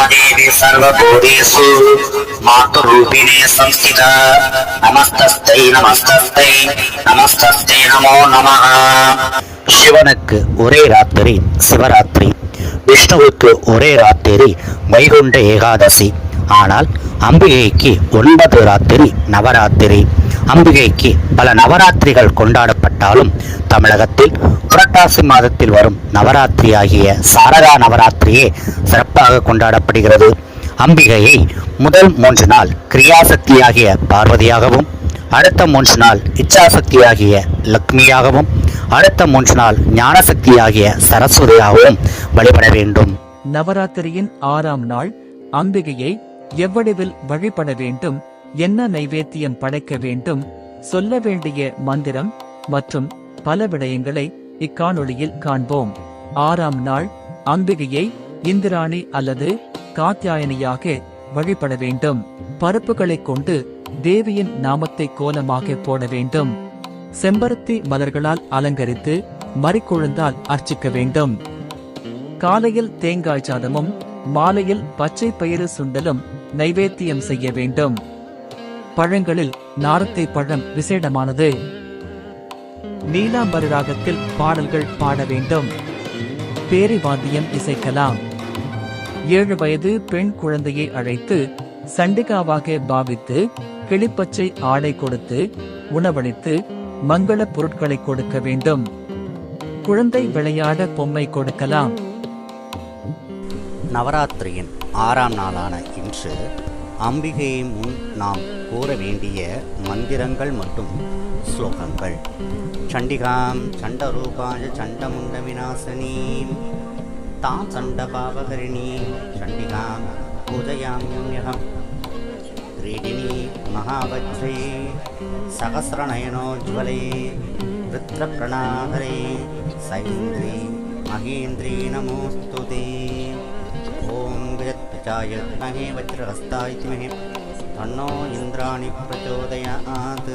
महादेवी सर्वभूतेषु मातृरूपिणे संस्थिता नमस्तस्यै नमस्तस्यै नमस्तस्यै नमो नमः சிவனுக்கு ஒரே ராத்திரி சிவராத்திரி விஷ்ணுவுக்கு ஒரே ராத்திரி வைகுண்ட ஏகாதசி ஆனால் அம்பிகைக்கு ஒன்பது ராத்திரி நவராத்திரி. அம்பிகைக்கு பல நவராத்திரிகள் கொண்டாடப்பட்டாலும் தமிழகத்தில் புரட்டாசி மாதத்தில் வரும் நவராத்திரி ஆகிய சாரதா நவராத்திரியே சிறப்பாக கொண்டாடப்படுகிறது. அம்பிகையை முதல் மூன்று நாள் கிரியாசக்தியாகிய பார்வதியாகவும் அடுத்த மூன்று நாள் இச்சாசக்தியாகிய லக்ஷ்மியாகவும் அடுத்த மூன்று நாள் ஞானசக்தியாகிய சரஸ்வதியாகவும் வழிபட வேண்டும். நவராத்திரியின் ஆறாம் நாள் அம்பிகையை எவ்வளவில் வழிபட வேண்டும் என்ன நைவேத்தியம் படைக்க வேண்டும் சொல்ல வேண்டிய மந்திரம் மற்றும் பல விடயங்களை இக்காணொளியில் காண்போம். ஆறாம் நாள் அம்பிகையை இந்திராணி அல்லது காத்தியாயனியாக வழிபட வேண்டும். பருப்புகளைக் கொண்டு தேவியின் நாமத்தை கோலமாக போட வேண்டும். செம்பருத்தி மலர்களால் அலங்கரித்து மறிக்கொழுந்தால் அர்ச்சிக்க வேண்டும். காலையில் தேங்காய் சாதமும் மாலையில் பச்சை பயிறு சுண்டலும் நைவேத்தியம் செய்ய வேண்டும். பழங்களில் நாரத்தை பழம் விசேடமானது. நீலாம்பர ராகத்தில் பாடல்கள் பாட வேண்டும். பேரிவாத்தியம் இசைக்கலாம். ஏழு வயது பெண் குழந்தையை அழைத்து சண்டிகாவாக பாவித்து கிளிப்பச்சை ஆடை கொடுத்து உணவளித்து மங்கள பொருட்களை கொடுக்க வேண்டும். குழந்தை விளையாட பொம்மை கொடுக்கலாம். நவராத்திரியின் ஆறாம் நாளான இன்று அம்பிகையை முன் நாம் கூற வேண்டிய மந்திரங்கள் மற்றும் ஸ்லோகங்கள் சண்டிகாம் சண்டரூபாய சண்டமுண்ட விநாசனீம் தாம் சண்டபாவகரிணீம் சண்டிகாம் பூஜயாமியகம் क्रीडिनी महावज्रे सहस्रनयनोज्ज्वले वृत्रप्रणाहरे सैन्द्री महेन्द्री नमोऽस्तु ते ॐ गजत्वचाय महे वज्रहस्ताय महे तन्नो इन्द्राणि प्रचोदयात्